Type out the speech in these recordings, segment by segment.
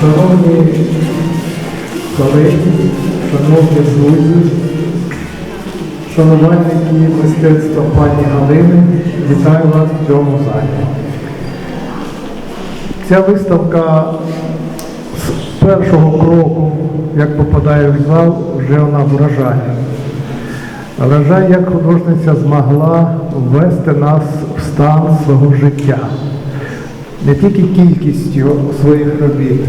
Шановні колеги, шановні друзі, шанувальники мистецтва пані Галини, вітаю вас в цьому залі. Ця виставка з першого кроку, як попадає в зал, вже вона вражає. Вражає, як художниця змогла ввести нас в стан свого життя. Не тільки кількістю своїх робіт,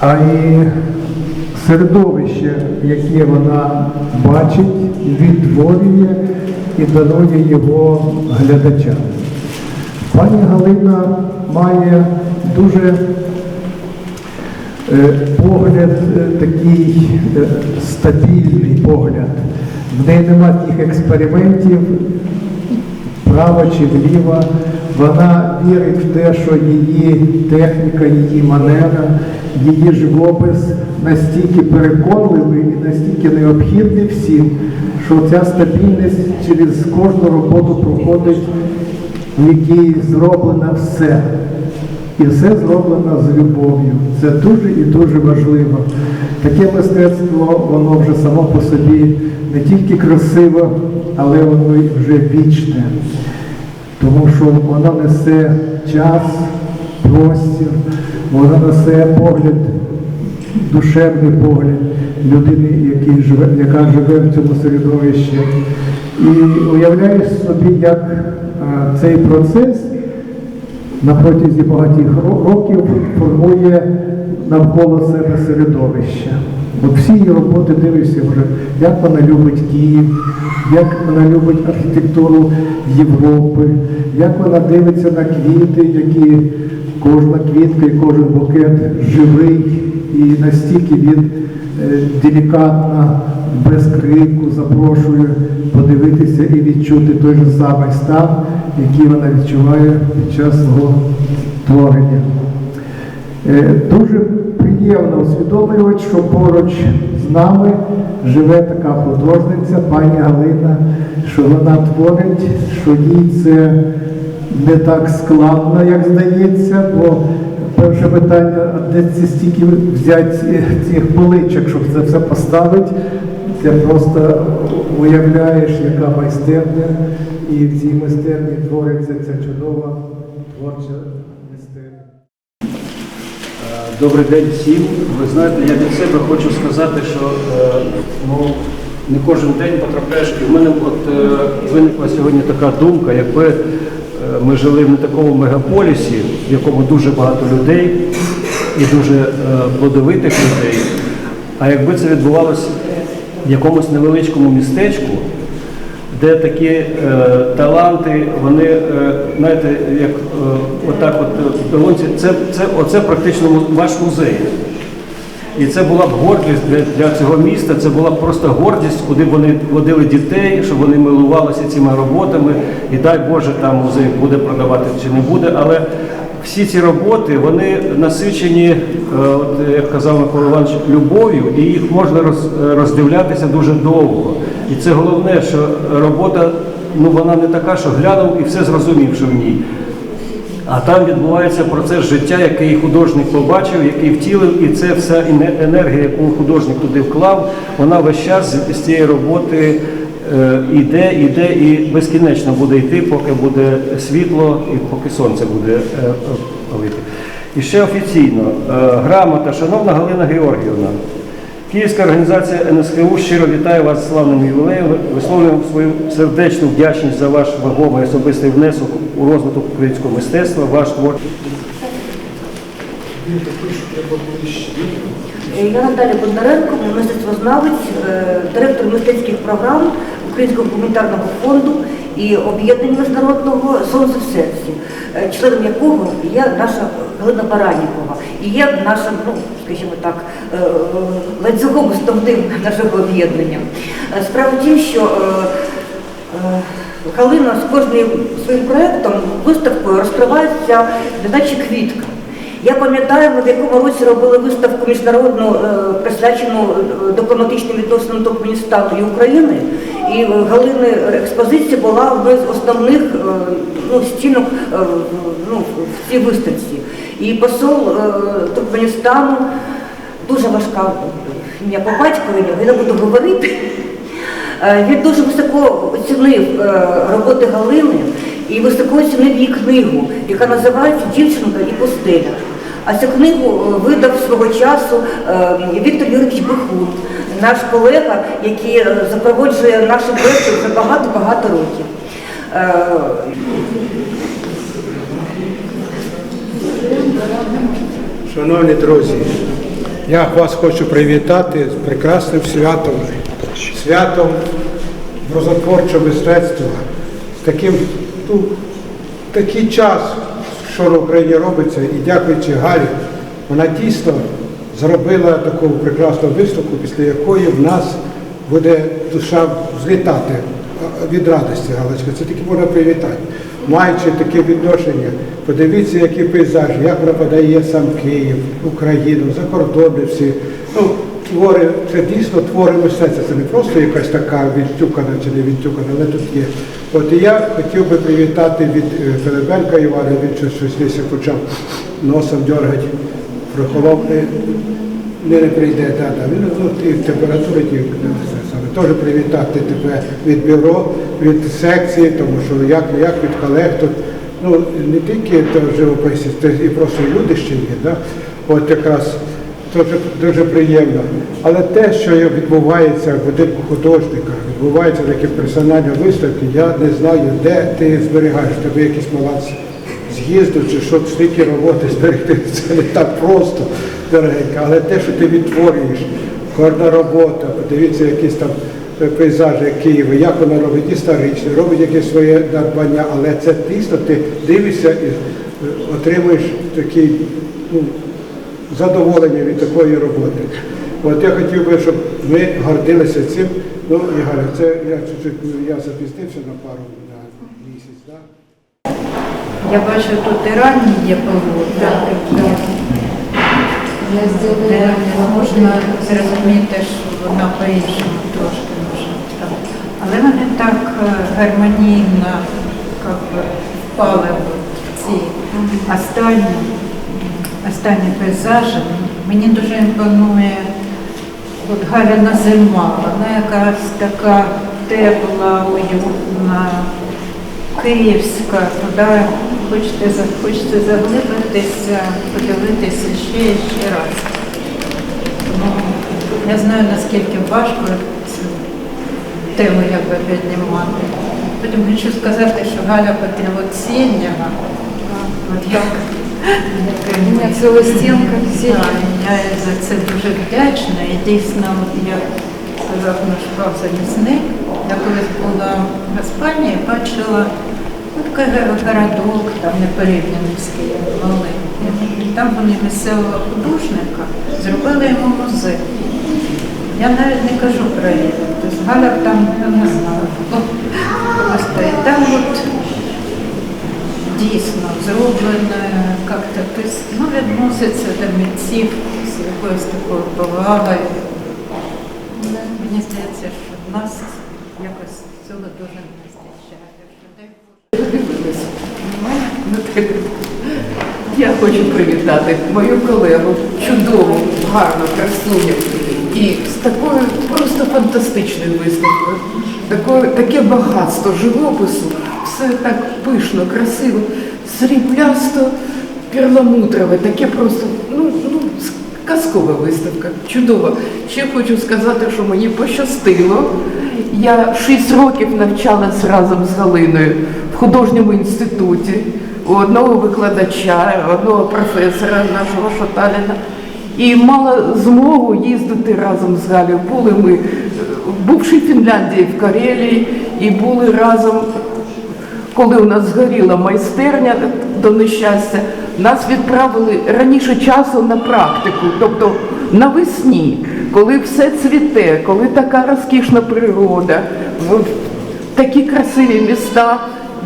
а й середовище, яке вона бачить, відтворює і дарує його глядачам. Пані Галина має дуже е, погляд е, такий е, стабільний погляд. В неї нема тих експериментів, вправо чи вліво. Вона вірить в те, що її техніка, її манера, її живопис настільки переконливий і настільки необхідний всім, що ця стабільність через кожну роботу проходить, в якій зроблено все. І все зроблено з любов'ю. Це дуже і дуже важливо. Таке мистецтво, воно вже само по собі не тільки красиве, але воно й вже вічне. Тому що воно несе час, простір, воно несе погляд, душевний погляд людини, живе, яка живе в цьому середовищі. І уявляєш собі, як а, цей процес на протязі багатьох років формує навколо себе середовище. От всі її роботи дивишся вже, як вона любить Київ, як вона любить архітектуру Європи, як вона дивиться на квіти, які кожна квітка і кожен букет живий і настільки він е, делікатно, без крику запрошує подивитися і відчути той же самий стан, який вона відчуває під час свого творення. Е, Дуже приємно усвідомлювати, що поруч з нами живе така художниця, пані Галина, що вона творить, що їй це не так складно, як здається, бо перше питання, де ці стільки взяти цих поличок, щоб це все поставити. Це просто уявляєш, яка майстерня, і в цій майстерні твориться ця чудова творча. Добрий день всім. Ви знаєте, я від себе хочу сказати, що е, ну, не кожен день потрапляєш. В мене от, е, виникла сьогодні така думка, якби е, ми жили в не такому мегаполісі, в якому дуже багато людей і дуже плодовитих людей, а якби це відбувалося в якомусь невеличкому містечку, де такі е, таланти, вони, е, знаєте, як е, отак от е, Белонці, це, це, оце практично ваш музей. І це була б гордість для, для цього міста, це була б просто гордість, куди вони водили дітей, щоб вони милувалися цими роботами. І дай Боже, там музей буде продавати чи не буде. Але всі ці роботи вони насичені, е, от, як казав Микола Іванович, любов'ю, і їх можна роз- роздивлятися дуже довго. І це головне, що робота ну, вона не така, що глянув і все зрозумів, що в ній. А там відбувається процес життя, який художник побачив, який втілив, і це вся енергія, яку художник туди вклав, вона весь час з- цієї роботи е, іде, іде і безкінечно буде йти, поки буде світло і поки сонце буде е, е, палити. І ще офіційно, е, грамота, шановна Галина Георгіївна, Київська організація НСХУ щиро вітає вас з славним ювілеєм. Висловлюємо свою сердечну вдячність за ваш вагомий особистий внесок у розвиток українського мистецтва, ваш творчий. Е, Я Наталя Бондаренко, мистецтвознавець, е, директор мистецьких програм Українського гуманітарного фонду і об'єднання міжнародного в серці, е, членом якого є наша Галина Баранікова і є нашим, ну скажімо так, е, е, ланцюгом основним нашого об'єднання. Справа в тім, що Галина з кожним своїм проєктом, виставкою розкривається, неначе квітка. Я пам'ятаю, ми в якому році робили виставку міжнародну, присвячену дипломатичним відносинам Туркменістану і України. І Галини експозиція була одною з основних е, ну, стінок е, ну, в цій виставці. І посол е, Туркменістану дуже важка ім'я по батькові, я не буду говорити. Він дуже високо оцінив роботи Галини і високо оцінив її книгу, яка називається Дівчинка і пустеля. А цю книгу е, видав свого часу е, Віктор Юрійович Бихун, наш колега, який е, запроводжує наші проекти вже багато-багато років. Шановні друзі, я вас хочу привітати з прекрасним святом, святом розотворчого мистецтва, таким, ну, такий час, що в Україні робиться, і дякуючи Галі, вона дійсно зробила таку прекрасну виставку, після якої в нас буде душа злітати від радості, Галочка. Це тільки можна привітати. Маючи таке відношення, подивіться, які пейзажі, як подає сам Київ, Україну, закордонні всі. Ну, твори, це дійсно твори мистецтва. Це не просто якась така відтюкана чи не відтюкана, але тут є. От і я хотів би привітати від е, Пилипенка Івана, він щось лісі почав носом дергати, приховав, не, не, прийде, да, да. Він ну, і температури ті не все саме. Теж привітати тебе від бюро, від секції, тому що як, як від колег тут. Ну, не тільки живописці, це і просто люди ще є. Да? От якраз дуже, дуже приємно. Але те, що відбувається в будинку художника, відбувається такі персональні виставки, я не знаю, де ти зберігаєш, В тебе якісь малаці з'їзду, чи що стільки роботи зберегти, це не так просто, дорогенька. Але те, що ти відтворюєш, кожна робота, подивіться якісь там е, пейзажі Києва, як вона робить історичні, робить якесь своє надбання, але це дійсно ти дивишся і е, отримуєш такий ну, задоволення від такої роботи. От я хотів би, щоб ми гордилися цим. Ну, і це я чуть-чуть я запізнився на пару на місяць, так? Я бачу, тут і ранні є погода. Де можна зрозуміти, що вона по-іншому трошки може. Але вони так е, гармонійно как би, впали в ці останні, останні пейзажі. Мені дуже імпонує от Галяна зима. Вона якась така тепла, уютна. Київська, туди хочете, хочете заглибитися, подивитися ще і ще раз. Тому я знаю, наскільки важко цю тему якби піднімати. Потім хочу сказати, що Галя Петрівоціннява, от як Мене Целостенко, всі. Так, я за це дуже вдячна. І дійсно, як сказав наш прав замісник, я колись була в Іспанії, бачила ну, такий городок, там не Києвом, маленький. Там вони місцевого художника зробили йому музей. Я навіть не кажу про її. Тобто Галя там, я не знаю, просто там от дійсно зроблено, як-то пис- ну, відноситься до митців з якоюсь такою повагою. Мені здається, що в нас якось цього дуже не вистачає. Я хочу привітати мою колегу, чудову, гарну, красуню і з такою просто фантастичною виставкою. Таке багатство живопису, все так пишно, красиво, сріблясто, перламутрове, таке просто, ну, ну, казкова виставка, чудова. Ще хочу сказати, що мені пощастило. Я шість років навчалась разом з Галиною в художньому інституті у одного викладача, одного професора нашого Шаталіна. І мала змогу їздити разом з Галею. Були ми, бувши в Фінляндії, в Карелії, і були разом коли у нас згоріла майстерня до нещастя, нас відправили раніше часу на практику, тобто навесні, коли все цвіте, коли така розкішна природа, такі красиві міста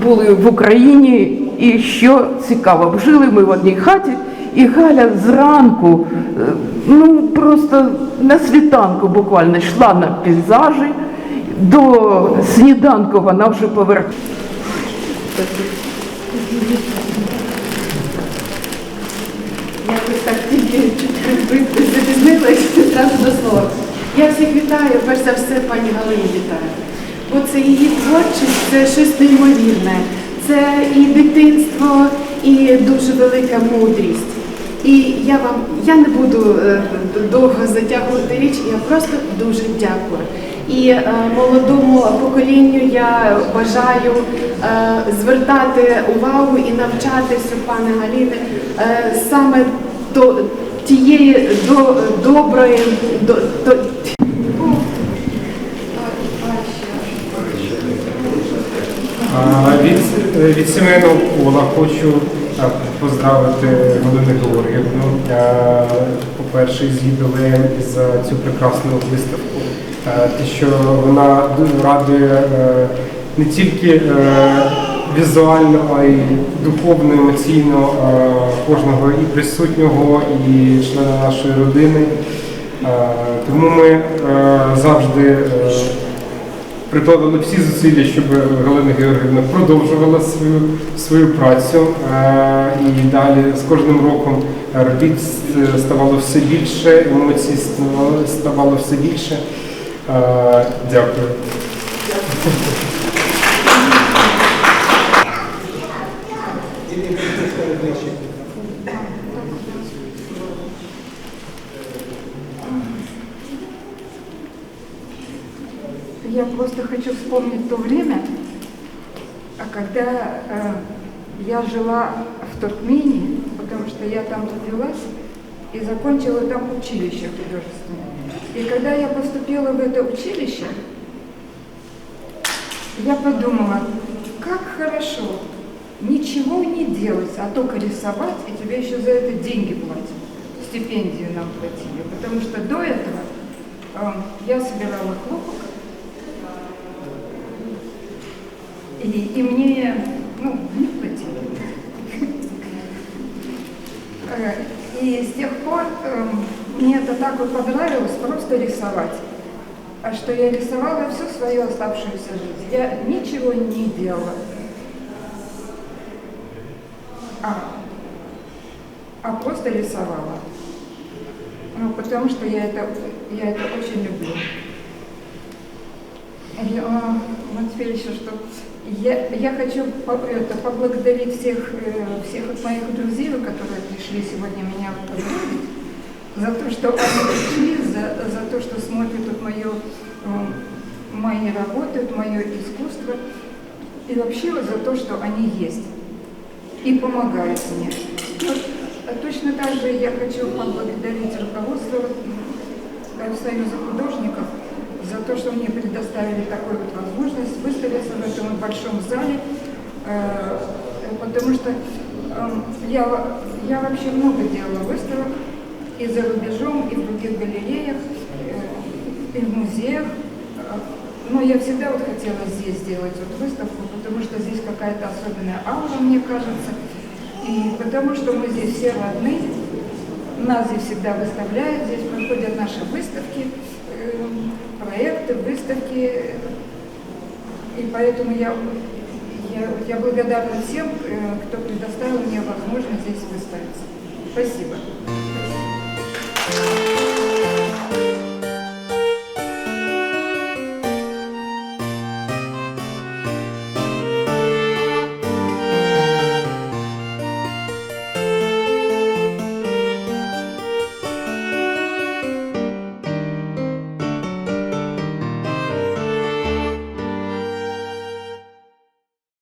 були в Україні. І що цікаво, жили ми в одній хаті, і Галя зранку, е, ну просто на світанку буквально йшла на пейзажі, до сніданку вона вже поверталася. Якось так тільки чуть запізнилась. вітаю, перш за все, пані Галині вітаю. Бо це її творчість, це щось неймовірне. Це і дитинство, і дуже велика мудрість. І я вам я не буду е, довго затягувати річ, я просто дуже дякую. І е, молодому поколінню я бажаю е, звертати увагу і навчатися, пане Галіни, е, саме до тієї до, доброї, до, до, Від, від сімейного кола хочу поздравити Галину Георгіївну, а, по-перше, з юбілеєм і за цю прекрасну виставку. А, Те, що вона ду- радує е, не тільки е, візуально, а й духовно, емоційно е, кожного і присутнього, і члена нашої родини. Е, Тому ми е, завжди е, прикладали всі зусилля, щоб Галина Георгіївна продовжувала свою свою працю. Е, І далі з кожним роком робіт ставало все більше, емоцій ставало все більше. Е, Дякую. Я просто хочу вспомнить то время, а когда э, я жила в Туркмении, потому что я там родилась и закончила там училище художественное. И когда я поступила в это училище, я подумала, как хорошо ничего не делать, а только рисовать, и тебе еще за это деньги платят. Стипендию нам платили. Потому что до этого э, я собирала хлопок, и, и мне, ну, не платили. И с тех пор э, мне это так вот понравилось, просто рисовать. А что я рисовала всю свою оставшуюся жизнь. Я ничего не делала. А, а просто рисовала. Ну, потому что я это, я это очень люблю. И, а, вот теперь еще что. Я, я хочу это, поблагодарить всех, э, всех моих друзей, которые пришли сегодня меня поздравить, за то, что они пришли, за, за то, что смотрят вот мое, э, мои работы, мое искусство, и вообще вот за то, что они есть и помогают мне. Вот, а точно так же я хочу поблагодарить руководство Союза художников то, что мне предоставили такую вот возможность выставиться в этом большом зале, э, потому что э, я, я вообще много делала выставок и за рубежом, и в других галереях, э, и в музеях. Э, Но я всегда вот хотела здесь сделать вот выставку, потому что здесь какая-то особенная аура, мне кажется. И потому что мы здесь все родные, нас здесь всегда выставляют, здесь проходят наши выставки, проекты, выставки. И поэтому я, я, я благодарна всем, э, кто предоставил мне возможность здесь выставиться. Спасибо.